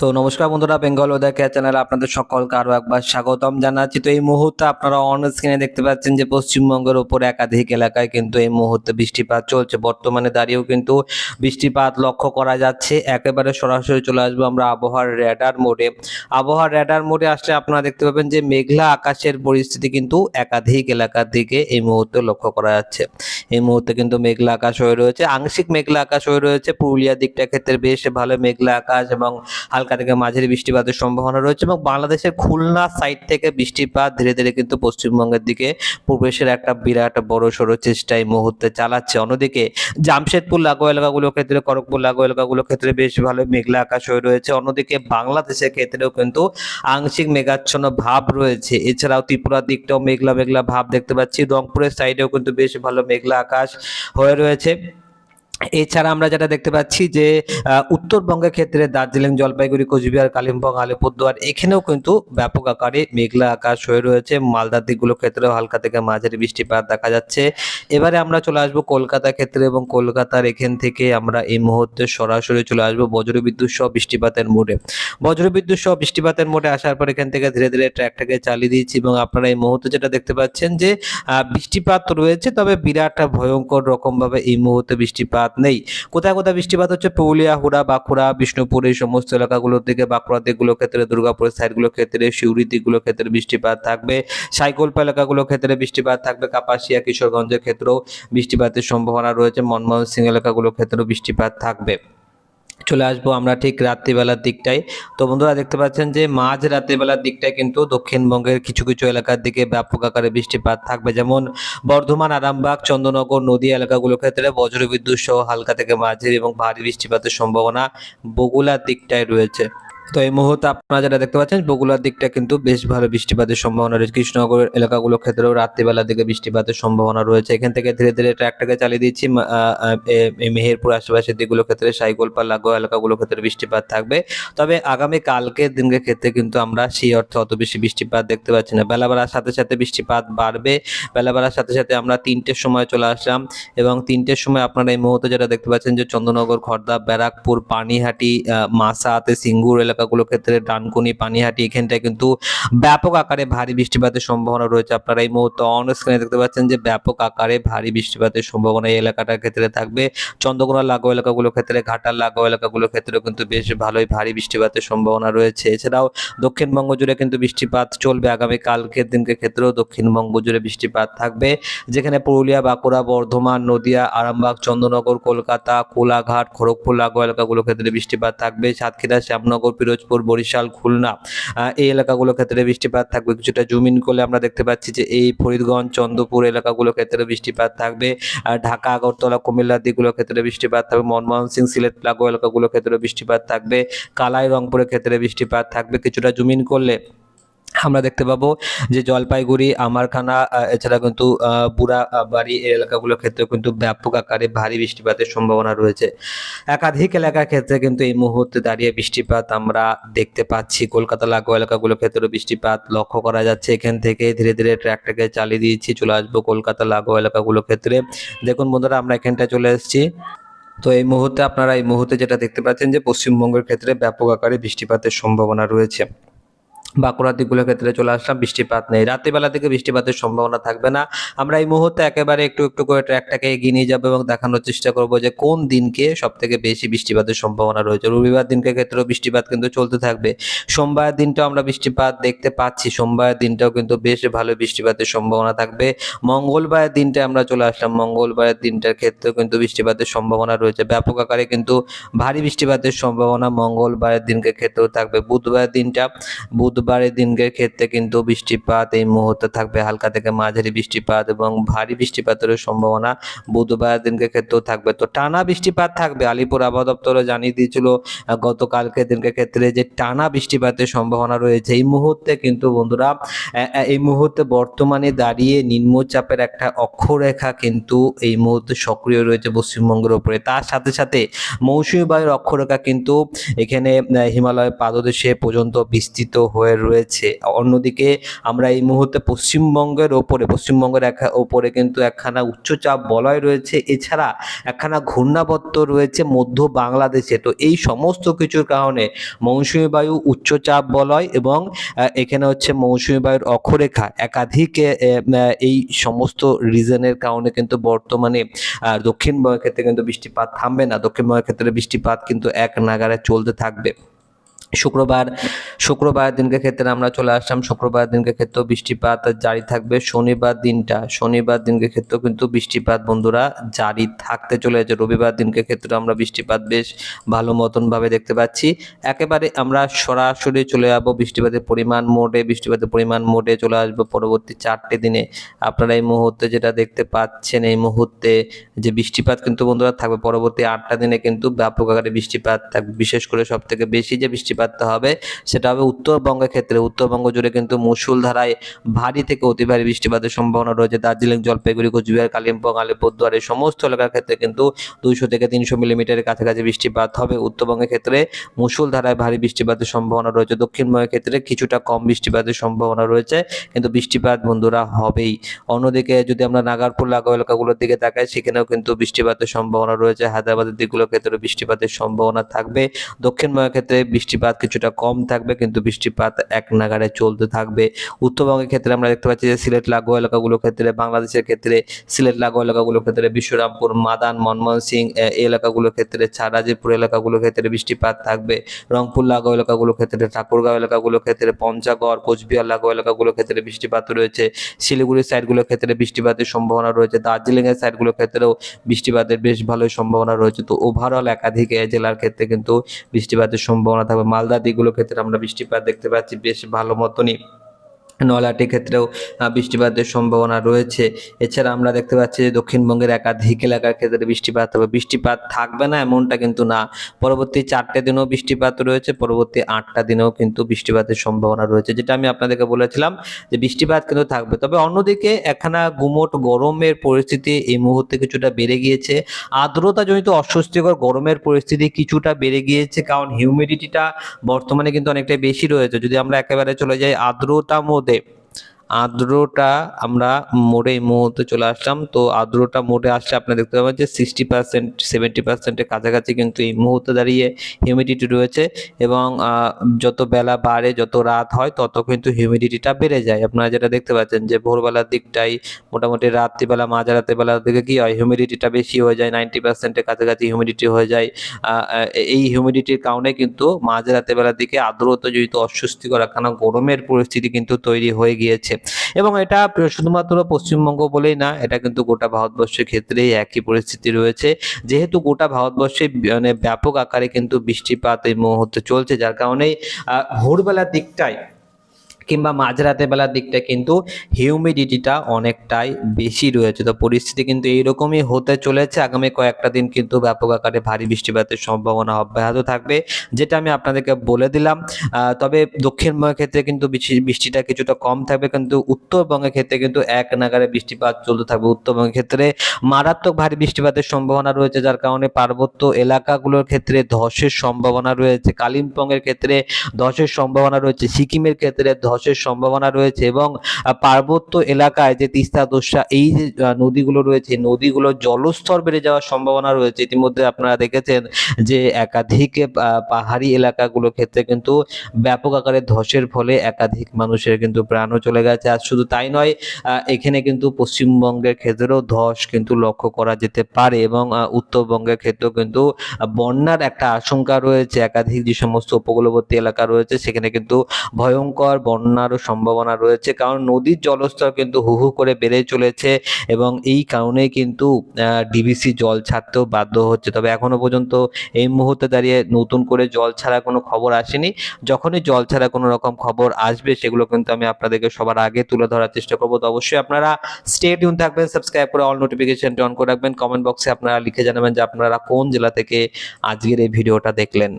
তো নমস্কার বন্ধুরা, বেঙ্গল ওদের কেয়ার চ্যানেলে আপনাদের সকলকে আরও একবার স্বাগতম জানাচ্ছি। তো এই মুহূর্তে আপনারা অন স্ক্রিনে দেখতে পাচ্ছেন যে পশ্চিমবঙ্গের উপরে একাধিক এলাকায় কিন্তু এই মুহূর্তে বৃষ্টিপাত চলছে। বর্তমানে দাঁড়িয়েও কিন্তু বৃষ্টিপাত লক্ষ্য করা যাচ্ছে। একেবারে সরাসরি চলে আসব আমরা আবহাওয়ার র্যাডার মোডে আবহাওয়ার র্যাডার মোডে আসলে আপনারা দেখতে পাবেন যে মেঘলা আকাশের পরিস্থিতি কিন্তু একাধিক এলাকার দিকে এই মুহূর্তে লক্ষ্য করা যাচ্ছে। এই মুহূর্তে কিন্তু মেঘলা আকাশ হয়ে রয়েছে। আংশিক মেঘলা আকাশ হয়ে রয়েছে। পুরুলিয়া দিকটা ক্ষেত্রে বেশ ভালো মেঘলা আকাশ এবং হালকা থেকে মাঝারি বৃষ্টিপাতের সম্ভাবনা রয়েছে এবং বাংলাদেশের খুলনা সাইড থেকে বৃষ্টিপাত ধীরে ধীরে কিন্তু পশ্চিমবঙ্গের দিকে প্রবেশের একটা বিরাট বড় সড়ো চেষ্টা এই মুহূর্তে চালাচ্ছে। অন্যদিকে জামশেদপুর লাগো এলাকাগুলোর ক্ষেত্রে, খড়গপুর লাগো এলাকাগুলোর ক্ষেত্রে বেশ ভালো মেঘলা আকাশ হয়ে রয়েছে। অন্যদিকে বাংলাদেশের ক্ষেত্রেও কিন্তু আংশিক মেঘাচ্ছন্ন ভাব রয়েছে। এছাড়াও ত্রিপুরার দিকটাও মেঘলা মেঘলা ভাব দেখতে পাচ্ছি। রংপুরের সাইডেও কিন্তু বেশ ভালো মেঘলা আকাশ হয়ে রয়েছে। এছাড়া আমরা যেটা দেখতে পাচ্ছি যে উত্তরবঙ্গের ক্ষেত্রে দার্জিলিং, জলপাইগুড়ি, কোচবিহার, কালিম্পং, আলিপুরদুয়ার এখানেও কিন্তু ব্যাপক আকারে মেঘলা আকাশ হয়ে রয়েছে। মালদার দিকগুলোর ক্ষেত্রেও হালকা থেকে মাঝারি বৃষ্টিপাত দেখা যাচ্ছে। এবারে আমরা চলে আসব কলকাতা ক্ষেত্রে এবং কলকাতার এখান থেকে আমরা এই মুহূর্তে সরাসরি চলে আসব বজ্রবিদ্যুৎ সহ বৃষ্টিপাতের মোড়ে। বজ্রবিদ্যুৎ সহ বৃষ্টিপাতের মোড়ে আসার পর এখান থেকে ধীরে ধীরে ট্র্যাকটাকে চালিয়ে দিয়েছি এবং আপনারা এই মুহূর্তে যেটা দেখতে পাচ্ছেন যে বৃষ্টিপাত রয়েছে, তবে বিরাট ভয়ঙ্কর রকমভাবে এই মুহূর্তে বৃষ্টিপাত নেই। কোথায় কোথায় বৃষ্টিপাত হচ্ছে? পুরুলিয়া, হুড়া, বাঁকুড়া, বিষ্ণুপুর, এই সমস্ত এলাকাগুলোর দিকে, বাঁকুড়া দিকগুলোর ক্ষেত্রে, দুর্গাপুরের সাইডগুলোর ক্ষেত্রে শিউরি দিকগুলোর ক্ষেত্রে বৃষ্টিপাত থাকবে। সাইকল্পা এলাকাগুলোর ক্ষেত্রে বৃষ্টিপাত থাকবে। কাপাসিয়া, কিশোরগঞ্জের ক্ষেত্রেও বৃষ্টিপাতের সম্ভাবনা রয়েছে। মনমোহন সিং এলাকাগুলোর ক্ষেত্রেও বৃষ্টিপাত থাকবে। চলে আসব আমরা ঠিক রাত্রিবেলার দিকটায়। তো বন্ধুরা দেখতে পাচ্ছেন যে মাঝ রাত্রিবেলার দিকটায় কিন্তু দক্ষিণবঙ্গের কিছু কিছু এলাকার দিকে ব্যাপক আকারে বৃষ্টিপাত থাকবে। যেমন বর্ধমান, আরামবাগ, চন্দ্রনগর নদী এলাকাগুলোর ক্ষেত্রে বজ্রবিদ্যুৎ সহ হালকা থেকে মাঝের এবং ভারী বৃষ্টিপাতের সম্ভাবনা বগুলার দিকটায় রয়েছে। তো এই মুহূর্তে আপনারা যেটা দেখতে পাচ্ছেন, বগুড়ার দিকটা কিন্তু বেশ ভালো বৃষ্টিপাতের সম্ভাবনা রয়েছে। কৃষ্ণনগরের এলাকাগুলোর ক্ষেত্রেও রাত্রিবেলার দিকে বৃষ্টিপাতের সম্ভাবনা রয়েছে। এখান থেকে ধীরে ধীরে ট্র্যাকটাকে চালিয়ে দিচ্ছি। মেহেরপুর আশেপাশের দিকগুলোর ক্ষেত্রে সাইকোলপার লাগোয়া এলাকাগুলোর ক্ষেত্রে বৃষ্টিপাত থাকবে। তবে আগামী কালকের দিনের ক্ষেত্রে কিন্তু আমরা সেই অর্থে অত বেশি বৃষ্টিপাত দেখতে পাচ্ছি না। বেলা সাথে সাথে বৃষ্টিপাত বাড়বে। বেলা সাথে সাথে আমরা তিনটের সময় চলে আসলাম এবং তিনটের সময় আপনারা এই মুহূর্তে যেটা দেখতে পাচ্ছেন যে চন্দ্রনগর, খর্দা, ব্যারাকপুর, পানিহাটি মাসাতে সিঙ্গুর এলাকাগুলোর ক্ষেত্রে ডানকুনি, পানিহাটি, এখানটায় কিন্তু ব্যাপক আকারে ভারী বৃষ্টিপাতের সম্ভাবনা রয়েছে। আপনারা এই মুহূর্তে অন স্ক্রিনে দেখতে পাচ্ছেন যে ব্যাপক আকারে ভারী বৃষ্টিপাতের সম্ভাবনা এই এলাকাটার ক্ষেত্রে থাকবে। চন্দ্রকোনা লাগো এলাকাগুলোর ক্ষেত্রে, ঘাটাল লাগো এলাকাগুলোর ক্ষেত্রেও কিন্তু বেশ ভালোই ভারী বৃষ্টিপাতের সম্ভাবনা রয়েছে। এছাড়াও দক্ষিণবঙ্গ জুড়ে কিন্তু বৃষ্টিপাত চলবে আগামী কালকের দিনকে ক্ষেত্রেও দক্ষিণবঙ্গ জুড়ে বৃষ্টিপাত থাকবে। যেখানে পুরুলিয়া, বাঁকুড়া, বর্ধমান, নদিয়া, আরামবাগ, চন্দ্রনগর, কলকাতা, কোলাঘাট, খড়গপুর লাগো এলাকাগুলোর ক্ষেত্রে বৃষ্টিপাত থাকবে। সাতক্ষীরা, শ্যামনগর পিরোজপুর বরিশাল, খুলনা। এই এলাকাগুলোর ক্ষেত্রে বৃষ্টিপাত থাকবে। কিছুটা জুমিন করলে আমরা দেখতে পাচ্ছি যে এই ফরিদগঞ্জ, চন্দ্রপুর এলাকাগুলোর ক্ষেত্রে বৃষ্টিপাত থাকবে। ঢাকা, আগরতলা কুমিল্লা দিকগুলোর ক্ষেত্রে বৃষ্টিপাত থাকবে। মনমোহন সিং, সিলেট লাগো এলাকাগুলোর ক্ষেত্রে বৃষ্টিপাত থাকবে। কালাই, রংপুরের ক্ষেত্রে বৃষ্টিপাত থাকবে। কিছুটা জুমিন করলে আমরা দেখতে পাবো যে জলপাইগুড়ি, আমারখানা এছাড়া কিন্তু বুড়া বাড়ি এলাকাগুলোর ক্ষেত্রে কিন্তু ব্যাপক আকারে ভারী বৃষ্টিপাতের সম্ভাবনা রয়েছে। একাধিক এলাকার ক্ষেত্রে কিন্তু এই মুহূর্তে দাঁড়িয়ে বৃষ্টিপাত আমরা দেখতে পাচ্ছি। কলকাতা, লাগোয়া এলাকাগুলোর ক্ষেত্রে বৃষ্টিপাত লক্ষ্য করা যাচ্ছে। এখান থেকে ধীরে ধীরে ট্র্যাকটাকে চালিয়ে দিয়েছি, চলে আসব কলকাতা, লাগোয়া এলাকাগুলোর ক্ষেত্রে। দেখুন বন্ধুরা, আমরা এখানটায় চলে এসেছি। তো এই মুহূর্তে আপনারা এই মুহূর্তে যেটা দেখতে পাচ্ছেন যে পশ্চিমবঙ্গের ক্ষেত্রে ব্যাপক আকারে বৃষ্টিপাতের সম্ভাবনা রয়েছে। বাঁকুড়ার দিকগুলোর ক্ষেত্রে চলে আসলাম, বৃষ্টিপাত নেই। রাত্রিবেলা থেকে বৃষ্টিপাতের সম্ভাবনা থাকবে না। আমরা এই মুহূর্তে একেবারে একটু একটু করে ট্র্যাকটাকে এগিয়ে নিয়ে যাব এবং দেখানোর চেষ্টা করব যে কোন দিনকে সব থেকে বেশি বৃষ্টিপাতের সম্ভাবনা রয়েছে। রবিবার দিনকে ক্ষেত্রেও বৃষ্টিপাত কিন্তু চলতে থাকবে। সোমবার দিনটাও আমরা বৃষ্টিপাত দেখতে পাচ্ছি। সোমবার দিনটাও কিন্তু বেশ ভালো বৃষ্টিপাতের সম্ভাবনা থাকবে। মঙ্গলবারের দিনটা আমরা চলে আসলাম। মঙ্গলবারের দিনটার ক্ষেত্রেও কিন্তু বৃষ্টিপাতের সম্ভাবনা রয়েছে। ব্যাপক আকারে কিন্তু ভারী বৃষ্টিপাতের সম্ভাবনা মঙ্গলবারের দিনকে ক্ষেত্রেও থাকবে। বুধবারের দিনটা বুধবারের দিনকের ক্ষেত্রে কিন্তু বৃষ্টিপাত এই মুহূর্তে থাকবে। হালকা থেকে মাঝারি বৃষ্টিপাত এবং ভারী বৃষ্টিপাতের সম্ভাবনা বুধবারের দিনকে ক্ষেত্রেও থাকবে। তো টানা বৃষ্টিপাত থাকবে। আলিপুর আবহাওয়া দপ্তরও জানিয়ে দিয়েছিল গতকালকে দিনকে ক্ষেত্রে যে টানা বৃষ্টিপাতের সম্ভাবনা রয়েছে, এই মুহূর্তে কিন্তু বন্ধুরা এই মুহূর্তে বর্তমানে দাঁড়িয়ে নিম্নচাপের একটা অক্ষরেখা কিন্তু এই মুহূর্তে সক্রিয় রয়েছে পশ্চিমবঙ্গের উপরে। তার সাথে সাথে মৌসুমী বায়ুর অক্ষরেখা কিন্তু এখানে হিমালয়ের পাদদেশে পর্যন্ত বিস্তৃত হয়ে হয়ে রয়েছে। অন্যদিকে আমরা এই মুহূর্তে পশ্চিমবঙ্গের ওপরে, পশ্চিমবঙ্গের এক, ওপরে কিন্তু একখানা উচ্চচাপ বলয় রয়েছে। এছাড়া একখানা ঘূর্ণাবর্ত রয়েছে মধ্য বাংলাদেশে। তো এই সমস্ত কিছুর কারণে মৌসুমি বায়ু উচ্চচাপ বলয় এবং এখানে হচ্ছে মৌসুমি বায়ুর অক্ষরেখা একাধিক এই সমস্ত রিজনের কারণে কিন্তু বর্তমানে দক্ষিণবঙ্গের ক্ষেত্রে কিন্তু বৃষ্টিপাত থামবে না। দক্ষিণবঙ্গের ক্ষেত্রে বৃষ্টিপাত কিন্তু এক নাগারে চলতে থাকবে। শুক্রবার শুক্রবার দিনকে ক্ষেত্রে আমরা চলে আসলাম। শুক্রবার দিনকে ক্ষেত্রেও বৃষ্টিপাত জারি থাকবে। শনিবার দিনটা, শনিবার দিনকে ক্ষেত্রেও কিন্তু বৃষ্টিপাত বন্ধুরা জারি থাকতে চলে চলেছে। রবিবার দিনকে ক্ষেত্রে আমরা বৃষ্টিপাত বেশ ভালো মতন ভাবে দেখতে পাচ্ছি। একেবারে আমরা সরাসরি চলে যাব বৃষ্টিপাতের পরিমাণ মোডে। বৃষ্টিপাতের পরিমাণ মোডে চলে আসব পরবর্তী চারটে দিনে। আপনারা এই মুহূর্তে যেটা দেখতে পাচ্ছেন, এই মুহূর্তে যে বৃষ্টিপাত কিন্তু বন্ধুরা থাকবে। পরবর্তী আটটা দিনে কিন্তু ব্যাপক আকারে বৃষ্টিপাত থাকবে। বিশেষ করে সব থেকে বেশি যে বৃষ্টিপাতটা হবে। সেটা হবে উত্তরবঙ্গের ক্ষেত্রে। উত্তরবঙ্গ জুড়ে কিন্তু মুসুলধারায় ভারী থেকে অতি ভারী বৃষ্টিপাতের সম্ভাবনা রয়েছে। দার্জিলিং, জলপাইগুড়ি, কোচবিহার, কালিম্পং, আলিপুরদুয়ার এই সমস্ত এলাকার ক্ষেত্রে কিন্তু দুইশো থেকে তিনশো মিলিমিটারের কাছাকাছি বৃষ্টিপাত হবে। উত্তরবঙ্গের ক্ষেত্রে মুসুলধারায় ভারী বৃষ্টিপাতের সম্ভাবনা রয়েছে। দক্ষিণবঙ্গের ক্ষেত্রে কিছুটা কম বৃষ্টিপাতের সম্ভাবনা রয়েছে। কিন্তু বৃষ্টিপাত বন্ধুরা হবেই। অন্যদিকে যদি আমরা নাগারপুর, লাগোয়া এলাকাগুলোর দিকে তাকাই, সেখানেও কিন্তু বৃষ্টিপাতের সম্ভাবনা রয়েছে। হায়দ্রাবাদের দিকগুলোর ক্ষেত্রে বৃষ্টিপাতের সম্ভাবনা থাকবে। দক্ষিণবঙ্গের ক্ষেত্রে বৃষ্টিপাত কিছুটা কম থাকবে, কিন্তু বৃষ্টিপাত এক নাগারে চলতে থাকবে। উত্তরবঙ্গের ক্ষেত্রে আমরা দেখতে পাচ্ছি যে সিলেট, লাগোয়া এলাকাগুলোর ক্ষেত্রে, বাংলাদেশের ক্ষেত্রে সিলেট, লাগোয়া এলাকাগুলোর ক্ষেত্রে বিশ্বরামপুর মাদান মনমোহন সিং এই এলাকাগুলোর ক্ষেত্রে ছাড়াজিপুর এলাকাগুলোর ক্ষেত্রে বৃষ্টিপাত থাকবে। রংপুর, লাগোয়া এলাকাগুলোর ক্ষেত্রে, ঠাকুরগাঁও এলাকাগুলোর ক্ষেত্রে, পঞ্চাগড়, কোচবিহার, লাগোয়া এলাকাগুলোর ক্ষেত্রে বৃষ্টিপাত রয়েছে। শিলিগুড়ির সাইডগুলোর ক্ষেত্রে বৃষ্টিপাতের সম্ভাবনা রয়েছে। দার্জিলিং এর সাইডগুলোর ক্ষেত্রেও বৃষ্টিপাতের বেশ ভালোই সম্ভাবনা রয়েছে। তো ওভারঅল একাধিক জেলার ক্ষেত্রে কিন্তু বৃষ্টিপাতের সম্ভাবনা থাকবে। মালদা দিকগুলো ক্ষেত্রে আমরা বৃষ্টিপাত দেখতে পাচ্ছি বেশ ভালো মতনই। নলাটির ক্ষেত্রেও বৃষ্টিপাতের সম্ভাবনা রয়েছে। এছাড়া আমরা দেখতে পাচ্ছি যে দক্ষিণবঙ্গের একাধিক এলাকার ক্ষেত্রে বৃষ্টিপাত হবে। বৃষ্টিপাত থাকবে না, এমনটা কিন্তু না। পরবর্তী চারটে দিনেও বৃষ্টিপাত রয়েছে, পরবর্তী আটটা দিনেও কিন্তু বৃষ্টিপাতের সম্ভাবনা রয়েছে। যেটা আমি আপনাদেরকে বলেছিলাম যে বৃষ্টিপাত কিন্তু থাকবে। তবে অন্যদিকে একখানা গুমোট গরমের পরিস্থিতি এই মুহূর্তে কিছুটা বেড়ে গিয়েছে। আর্দ্রতাজনিত অস্বস্তিকর গরমের পরিস্থিতি কিছুটা বেড়ে গিয়েছে, কারণ হিউমিডিটিটা বর্তমানে কিন্তু অনেকটাই বেশি রয়েছে। যদি আমরা একেবারে চলে যাই আর্দ্রতা মোডে আর্দ্রতা আমরা মোডে এই মুহূর্তে চলে আসলাম। তো আর্দ্রতা মোডে আসলে আপনি দেখতে পাবেন যে সিক্সটি পার্সেন্ট সেভেন্টি পার্সেন্টের কাছাকাছি কিন্তু এই মুহূর্তে দাঁড়িয়ে হিউমিডিটি রয়েছে এবং যত বেলা বাড়ে, যত রাত হয়, তত কিন্তু হিউমিডিটিটা বেড়ে যায়। আপনারা যেটা দেখতে পাচ্ছেন যে ভোরবেলার দিকটাই মোটামুটি রাত্রিবেলা মাঝরাতের বেলার দিকে কি হয় হিউমিডিটিটা বেশি হয়ে যায় নাইনটি পার্সেন্টের কাছাকাছি হিউমিডিটি হয়ে যায়। এই হিউমিডিটির কারণে কিন্তু মাঝরাতের বেলার দিকে আর্দ্রতা জড়িত অস্বস্তিকর একখানা গরমের পরিস্থিতি কিন্তু তৈরি হয়ে গিয়েছে। এবং এটা শুধুমাত্র পশ্চিমবঙ্গ বলেই না, এটা কিন্তু গোটা ভারতবর্ষের ক্ষেত্রে একই পরিস্থিতি রয়েছে। যেহেতু গোটা ভারতবর্ষে মানে ব্যাপক আকারে কিন্তু বৃষ্টিপাত এই মুহূর্তে চলছে, যার কারণে ভোরবেলার দিকটায় কিংবা মাঝরাতের বেলার দিকটা কিন্তু হিউমিডিটিটা অনেকটাই বেশি রয়েছে। তো পরিস্থিতি কিন্তু এইরকমই হতে চলেছে। আগামী কয়েকটা দিন কিন্তু ব্যাপক আকারে ভারী বৃষ্টিপাতের সম্ভাবনা অব্যাহত থাকবে, যেটা আমি আপনাদেরকে বলে দিলাম। তবে দক্ষিণবঙ্গের ক্ষেত্রে কিন্তু বৃষ্টিটা কিছুটা কম থাকবে, কিন্তু উত্তরবঙ্গের ক্ষেত্রে কিন্তু এক নাগারে বৃষ্টিপাত চলতে থাকবে। উত্তরবঙ্গের ক্ষেত্রে মারাত্মক ভারী বৃষ্টিপাতের সম্ভাবনা রয়েছে, যার কারণে পার্বত্য এলাকাগুলোর ক্ষেত্রে ধসের সম্ভাবনা রয়েছে। কালিম্পংয়ের ক্ষেত্রে ধসের সম্ভাবনা রয়েছে। সিকিমের ক্ষেত্রে ধসের সম্ভাবনা রয়েছে এবং পার্বত্য এলাকায় যে তিস্তা দোসা এই যে নদীগুলো রয়েছে নদীগুলোর জলস্তর বেড়ে যাওয়ার সম্ভাবনা রয়েছে। ইতিমধ্যে আপনারা দেখেছেন যে, একাধিক পাহাড়ি এলাকাগুলোর ক্ষেত্রে কিন্তু ব্যাপক আকারে ধসের ফলে একাধিক মানুষের কিন্তু প্রাণও চলে গেছে। আর শুধু তাই নয় এখানে কিন্তু পশ্চিমবঙ্গের ক্ষেত্রেও ধস কিন্তু লক্ষ্য করা যেতে পারে এবং উত্তরবঙ্গের ক্ষেত্রেও কিন্তু বন্যার একটা আশঙ্কা রয়েছে। একাধিক যে সমস্ত উপকূলবর্তী এলাকা রয়েছে, সেখানে কিন্তু ভয়ঙ্কর বন্যারও সম্ভাবনা রয়েছে। কারণ নদীর জলস্তর কিন্তু হু হু করে বেড়ে চলেছে এবং এই কারণে কিন্তু ডিবিসি জল ছাড়তেও বাধ্য হচ্ছে। তবে এখনও পর্যন্ত এই মুহূর্তে দাঁড়িয়ে নতুন করে জল ছাড়া কোনো খবর আসেনি। যখনই জল ছাড়া কোনো রকম খবর আসবে, সেগুলো কিন্তু আমি আপনাদেরকে সবার আগে তুলে ধরার চেষ্টা করব। তো অবশ্যই আপনারা স্টে টিউন থাকবেন সাবস্ক্রাইব করে অল নোটিফিকেশন অন করে রাখবেন। কমেন্ট বক্সে আপনারা লিখে জানাবেন যে আপনারা কোন জেলা থেকে আজকের এই ভিডিওটা দেখলেন।